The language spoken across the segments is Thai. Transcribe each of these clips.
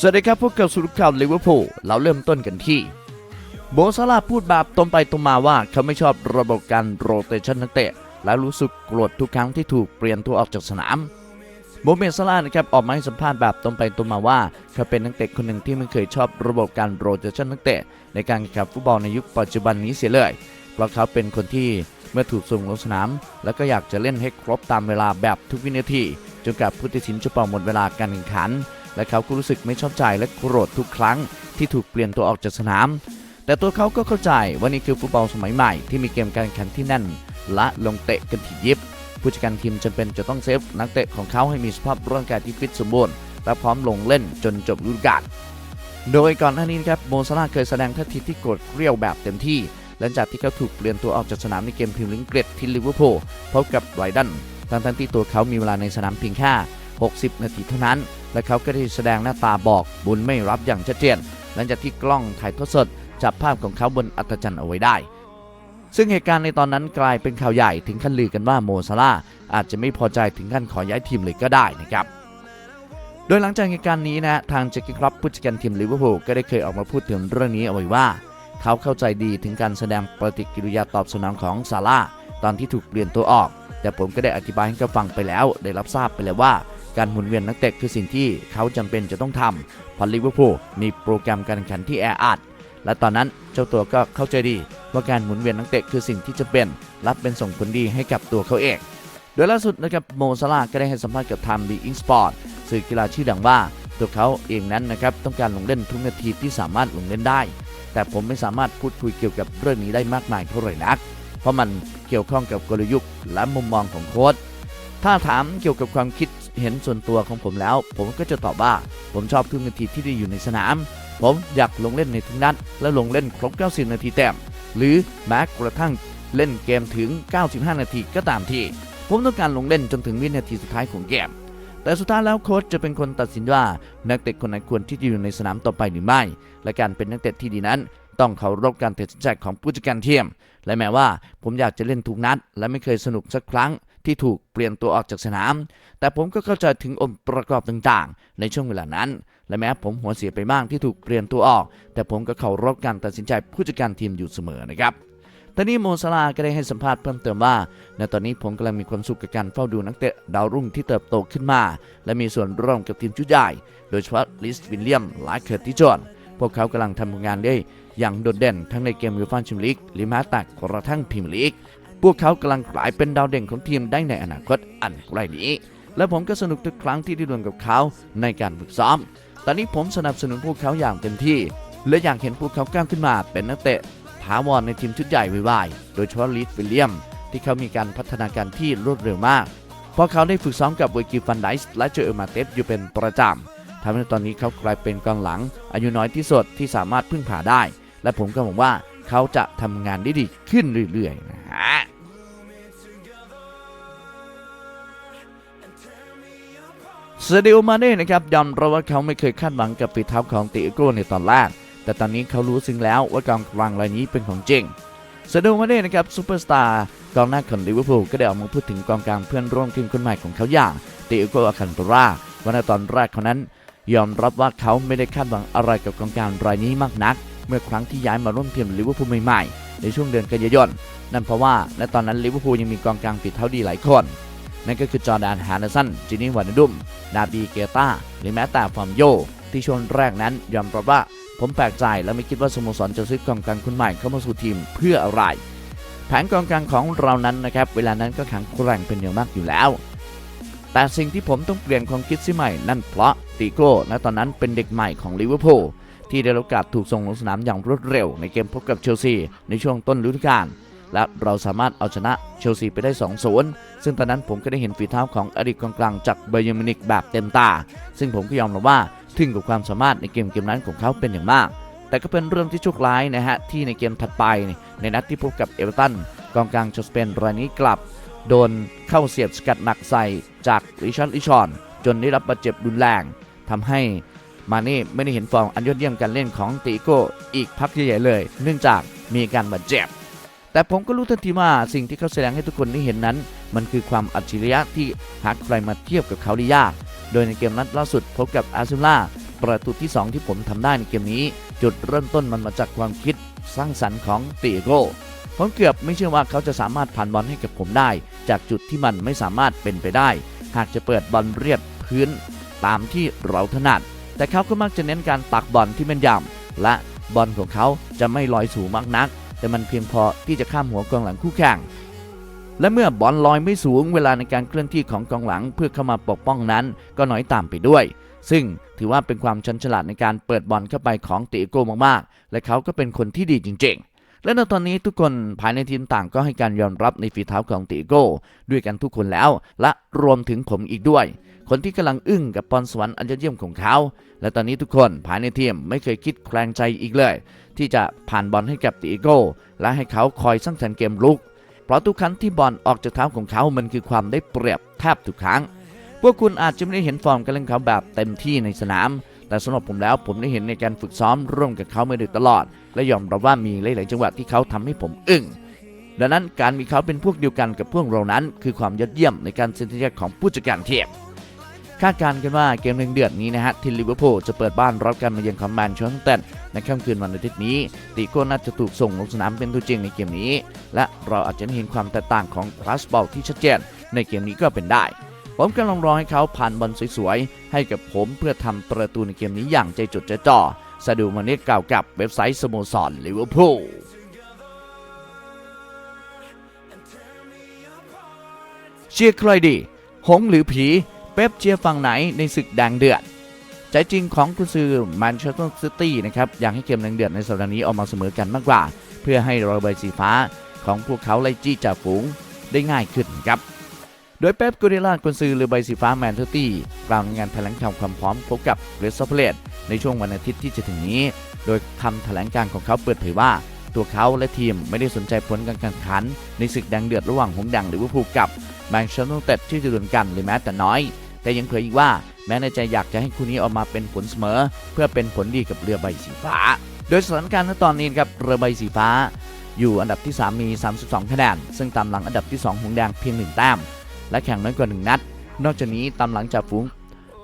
สวัสดีครับพวกกับสุรุข่าวลิเวอร์พูลเราเริ่มต้นกันที่โบซาลาพูดแบบตรงไปตรงมาว่าเขาไม่ชอบระบบการโรเตชันนักเตะ และรู้สึกโกรธทุกครั้งที่ถูกเปลี่ยนตัวออกจากสนามโมเมนซาลานะครับออกมาให้สัมภาษณ์แบบตรงไปตรงมาว่าเขาเป็นนักเตะคนหนึ่งที่ไม่เคยชอบระบบการโรเตชันนักเตะ ในการแข่งขันฟุตบอลในยุคปัจจุบันนี้เสียเลย เพราะเขาเป็นคนที่เมื่อถูกส่งลงสนาม แล้วก็อยากจะเล่นให้ครบตามเวลาแบบทุกวินาทีจนกับผู้ตัดสินจะเป่าหมดเวลาการแข่งขัน และเขาก็รู้สึกไม่ชอบใจและโกรธทุกครั้งที่ถูกเปลี่ยนตัวออกจากสนาม แต่ตัวเขาก็เข้าใจว่านี่คือฟุตบอลสมัยใหม่ที่มีเกมการแข่งขันที่แน่น และลงเตะกันถี่ยิบ ผู้จัดการทีมจำเป็นจะต้องเซฟนักเตะของเขาให้มีสภาพร่างกายที่ฟิตสมบูรณ์และพร้อมลงเล่นจนจบฤดูกาลโดยก่อนหน้านี้ครับโมซาลาเคยแสดงท่าทีที่โกรธเกรี้ยวแบบเต็มที่หลังจากที่เขาถูกเปลี่ยนตัวออกจากสนามในเกมพรีเมียร์ลีกอังกฤษที่ลิเวอร์พูลพบกับไรดันทั้งๆที่ตัวเขามีเวลาในสนามเพียงแค่60 นาทีเท่านั้น และเขาก็ได้แสดงหน้าตาบอกบุญไม่รับอย่างชัดเจนหลังจากที่กล้องถ่ายทอดสดจับภาพของเขาบนอัตจันเอาไว้ได้ ซึ่งเหตุการณ์ในตอนนั้นกลายเป็นข่าวใหญ่ถึงขั้นลือกันว่าโมซาลาอาจจะไม่พอใจถึงขั้นขอย้ายทีมเลยก็ได้นะครับโดยหลังจากเหตุการณ์นี้นะทางเจคกี้ครับผู้จัดการทีมลิเวอร์พูลก็ได้เคยออกมาพูดถึงเรื่องนี้เอาไว้ว่า เขาเข้าใจดีถึงการแสดงปฏิกิริยาตอบสนองของซาร่าตอนที่ถูกเปลี่ยนตัวออก แต่ผมก็ได้อธิบายให้เขาฟังไปแล้ว ได้รับทราบไปแล้วว่า การหมุนเวียนนักเตะคือสิ่งที่เขาจำเป็นจะต้องทำเพราะลิเวอร์พูลมีโปรแกรมการแข่งขันที่แออัดและตอนนั้นเจ้าตัวก็เข้าใจดีว่าการหมุนเวียนนักเตะคือสิ่งที่จะเป็นและเป็นส่งผลดีให้กับตัวเขาเองโดยล่าสุดนะครับโมซาลาก็ได้ให้สัมภาษณ์กับทางบีอิงสปอร์ตสื่อกีฬาชื่อดังว่า ตัวเขาเองนั้นนะครับต้องการลงเล่นทุกนาทีที่สามารถลงเล่นได้ แต่ผมไม่สามารถพูดคุยเกี่ยวกับเรื่องนี้ได้มากมายเท่าไหร่นัก เพราะมันเกี่ยวข้องกับกลยุทธ์และมุมมองของโค้ชถ้าถามเกี่ยวกับความคิด เห็นส่วนตัวของผมแล้ว ผมก็จะตอบว่า ผมชอบทุกนาทีที่ได้อยู่ในสนาม ผมอยากลงเล่นในทุกนัดและลงเล่นครบ 90 นาทีเต็มหรือแม้กระทั่งเล่นเกมถึง 95 นาทีก็ตามทีผมต้องการลงเล่นจนถึงวินาทีสุดท้ายของเกม แต่สุดท้ายแล้วโค้ชจะเป็นคนตัดสินว่านักเตะคนไหนควรที่จะอยู่ในสนามต่อไปหรือไม่ และการเป็นนักเตะที่ดีนั้นต้องเคารพการตัดสินใจของผู้จัดการทีม และแม้ว่าผมอยากจะเล่นทุกนัด และไม่เคยสนุกสักครั้ง ที่ถูกเปลี่ยนตัวออกจากสนาม แต่ผมก็เข้าใจถึงองค์ประกอบต่างๆ ในช่วงเวลานั้น และแม้ผมหัวเสียไปบ้างที่ถูกเปลี่ยนตัวออก แต่ผมก็เคารพการตัดสินใจผู้จัดการทีมอยู่เสมอนะครับตอนนี้โมซาลาก็ได้ให้สัมภาษณ์เพิ่มเติมว่า ในตอนนี้ผมกำลังมีความสุขกับการเฝ้าดูนักเตะดาวรุ่งที่เติบโตขึ้นมา และมีส่วนร่วมกับทีมชุดใหญ่ โดยเฉพาะลิสวิลเลียมและเคอร์ติจอนพวกเขากำลังทำงานได้อย่างโดดเด่นทั้งในเกมยูฟ่าแชมเปี้ยนลีกหรือแม้แต่กระทั่งพรีเมียร์ลีก พวกเขากำลังกลายเป็นดาวเด่นของทีมได้ในอนาคตอันใกล้นี้ และผมก็สนุกทุกครั้งที่ได้ร่วมกับเขาในการฝึกซ้อม ตอนนี้ผมสนับสนุนพวกเขาอย่างเต็มที่ และอยากเห็นพวกเขาก้าวขึ้นมาเป็นนักเตะถาวรในทีมชุดใหญ่ไวๆโดยเฉพาะลีดวิลเลียม ที่เขามีการพัฒนาการที่รวดเร็วมาก เพราะเขาได้ฝึกซ้อมกับเวกิฟันไดส์และเจอเอร์มาเตสอยู่เป็นประจำทำให้ตอนนี้เขากลายเป็นกองหลัง อายุน้อยที่สุดที่สามารถพึ่งพาได้ และผมก็หวังว่าเขาจะทำงานได้ดีขึ้นเรื่อยๆนะฮะ ซาดิโอมาเน่นะครับยอมรับว่าเขาไม่เคยคาดหวังกับฝีเท้าของติโก้ในตอนแรกแต่ตอนนี้เขารู้ซึ้งแล้วว่ากองกลางรายนี้เป็นของจริงซาดิโอมาเน่นะครับซูเปอร์สตาร์กองหน้าของลิเวอร์พูลก็ได้ออกมาพูดถึงกองกลางเพื่อนร่วมทีมคนใหม่ของเขาอย่างติโก้อาคันปราว่าในตอนแรกเขานั้น ยอมรับว่าเขาไม่ได้คาดหวังอะไรกับกองกลางรายนี้มากนัก เมื่อครั้งที่ย้ายมาร่วมทีมลิเวอร์พูลใหม่ๆในช่วงเดือนกันยายนนั่นเพราะว่าในตอนนั้นลิเวอร์พูลยังมีกองกลางฝีเท้าดีหลายคน นั่นก็คือจอร์แดนฮาร์เนสันจินี่วานดุมนาบีเกตาหรือแม้แต่ฟอร์มโย ที่ช่วงแรกนั้นยอมรับว่าผมแปลกใจและไม่คิดว่าสโมสรจะซื้อกองกลางคนใหม่เข้ามาสู่ทีมเพื่ออะไร แผนกองกลางของเรานั้นนะครับเวลานั้นก็แข็งแกร่งเป็นอย่างมากอยู่แล้ว แต่สิ่งที่ผมต้องเปลี่ยนความคิดสิใหม่ นั่นเพราะติโก้ณตอนนั้นเป็นเด็กใหม่ของลิเวอร์พูลที่ได้รับโอกาสถูกส่งลงสนามอย่างรวดเร็วในเกมพบกับเชลซีในช่วงต้นฤดูกาล และเราสามารถเอาชนะเชลซีไปได้2-0 ซึ่งตอนนั้นผมก็ได้เห็นฝีเท้าของอดีตกองกลางจากเบอร์เยอร์มินิกแบบเต็มตา ซึ่งผมก็ยอมรับว่าทึ่งกับความสามารถในเกมเกมนั้นของเขาเป็นอย่างมาก แต่ก็เป็นเรื่องที่โชคร้ายนะฮะ ที่ในเกมถัดไป ในนัดที่พบกับเอเวอร์ตันกองกลางชาวสเปนรายนี้กลับ โดนเข้าเสียบสกัดหนักใส่จากริชาร์ดลิชอน จนได้รับบาดเจ็บรุนแรงทำให้มาเน่ไม่ได้เห็นฟอร์มอันยอดเยี่ยมการเล่นของติโก้อีกพักใหญ่เลย เนื่องจากมีการบาดเจ็บ แต่ผมก็รู้ทันทีว่าสิ่งที่เขาแสดงให้ทุกคนได้เห็นนั้น มันคือความอัจฉริยะที่หากใครมาเทียบกับเขาได้ยาก โดยในเกมนัดล่าสุดพบกับอาร์เซนอลประตูที่ 2 ที่ผมทำได้ในเกมนี้ จุดเริ่มต้นมันมาจากความคิดสร้างสรรค์ของติโกผมเกือบไม่เชื่อว่าเขาจะสามารถผ่านบอลให้กับผมได้ จากจุดที่มันไม่สามารถเป็นไปได้ หากจะเปิดบอลเรียบพื้นตามที่เราถนัด แต่เขาก็มักจะเน้นการตักบอลที่แม่นยำและบอลของเขาจะไม่ลอยสูงมากนัก แต่มันเพียงพอที่จะข้ามหัวกองหลังคู่แข่ง และเมื่อบอลลอยไม่สูงเวลาในการเคลื่อนที่ของกองหลังเพื่อเข้ามาปกป้องนั้น ก็น้อยตามไปด้วย ซึ่งถือว่าเป็นความชันฉลาดในการเปิดบอลเข้าไปของติโก้มากๆ และเขาก็เป็นคนที่ดีจริง ๆและในตอนนี้ทุกคนภายในทีมต่างก็ให้การยอมรับในฝีเท้าของติโก้ ด้วยกันทุกคนแล้ว และรวมถึงผมอีกด้วย คนที่กำลังอึ้งกับพรสวรรค์อันยอดเยี่ยมของเขา และตอนนี้ทุกคนภายในทีมไม่เคยคิดแคลงใจอีกเลย ที่จะผ่านบอลให้กับติโก้และให้เขาคอยสร้างสรรค์เกมลุก เพราะทุกครั้งที่บอลออกจากเท้าของเขามันคือความได้เปรียบแทบทุกครั้ง พวกคุณอาจจะไม่ได้เห็นฟอร์มการเล่นเขาแบบเต็มที่ในสนาม แต่สำหรับผมแล้วผมได้เห็นในการฝึกซ้อมร่วมกับเขามาโดยตลอด และยอมรับว่ามีหลาย ๆ จังหวะที่เขาทำให้ผมอึ้งดังนั้นการมีเขาเป็นพวกเดียวกันกับพวกเรานั้น คือความยอดเยี่ยมในการเซ็นสัญญาของผู้จัดการทีม คาดการณ์กันว่าเกมหนึ่งเดือนนี้นะฮะทีมลิเวอร์พูลจะเปิดบ้านรับการมาเยือนของแมนเชสเตอร์ในค่ำคืนวันอาทิตย์นี้ติโก้น่าจะถูกส่งลงสนามเป็นตัวจริงในเกมนี้ และเราอาจจะได้เห็นความแตกต่างของคลาสบอลที่ชัดเจนในเกมนี้ก็เป็นได้ ผมกำลังรอให้เขาผ่านบอลสวยๆ ให้กับผมเพื่อทำประตูในเกมนี้อย่างใจจดใจจ่อสะดูมาเนตกล่าวกับเว็บไซต์สโมสรลิเวอร์พูลเชียร์ใครดี หงส์หรือผีเป๊ปเชียร์ฝั่งไหนในศึกแดงเดือดใจจริงของกุนซือแมนเชสเตอร์ซิตี้นะครับอยากให้เกมแดงเดือดในสัปดาห์นี้ออกมาเสมอกันมากกว่า เพื่อให้ระเบิดสีฟ้าของพวกเขาไล่จี้จ่าฝูงได้ง่ายขึ้นครับโดยเป๊ปกูเดล่ากุนซือหรือใบสีฟ้าแมนเชสเตอร์กล่าวในงานแถลงข่าวความพร้อมพบกับเรสโซเพลตในช่วงวันอาทิตย์ที่จะถึงนี้ โดยคำแถลงการของเขาเปิดเผยว่า ตัวเขาและทีมไม่ได้สนใจผลการแข่งขัน ในศึกแดงเดือดระหว่างหงส์แดงลิเวอร์พูลกับแมนเชสเตอร์เต็ดที่จะดวลกันหรือแม้แต่น้อย แต่ยังเผยอีกว่าแม้ในใจอยากจะให้คู่นี้ออกมาเป็นผลเสมอ เพื่อเป็นผลดีกับเรือใบสีฟ้า โดยสถานการณ์ณตอนนี้ครับเรือใบสีฟ้า อยู่อันดับที่ 3 มี 32 คะแนน ซึ่งตามหลังอันดับที่ 2หงแดงเพียง 1 แต้ม และแข่งน้อยกว่า 1 นัด นอกจากนี้ตามหลังจากฝูง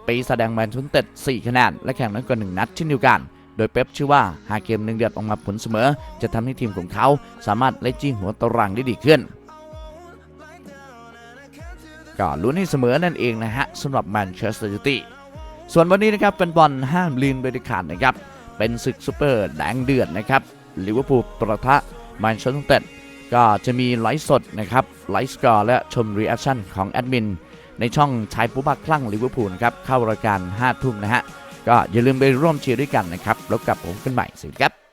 ปีแสดงแมนเชสเตอร์4คะแนน และแข่งน้อยกว่า 1 นัดเช่นเดียวกัน โดยเป๊ปชื่อว่าหากเกมหนึ่งเดือดออกมาผลเสมอ จะทำให้ทีมของเขาสามารถไล่จี้หัวตารางได้ดีขึ้น ก็ลุ้นให้เสมอนั่นเองนะฮะสำหรับแมนเชสเตอร์ยูไนเต็ดส่วนวันนี้นะครับเป็นบอลห้ามลืมโดยเด็ดขาดนะครับ เป็นศึกซูเปอร์แดงเดือดนะครับลิเวอร์พูลประทะแมนเชสเตอร์ยูไนเต็ดก็จะมีไลฟ์สดนะครับไลฟ์สกอร์และชมรีแอคชั่นของแอดมินในช่องชายผู้บักคลั่งลิเวอร์พูลนะครับเข้ารายการ5ทุ่มนะฮะก็อย่าลืมไปร่วมเชียร์ด้วยกันนะครับแล้วกลับผมกันใหม่สวัสดีครับ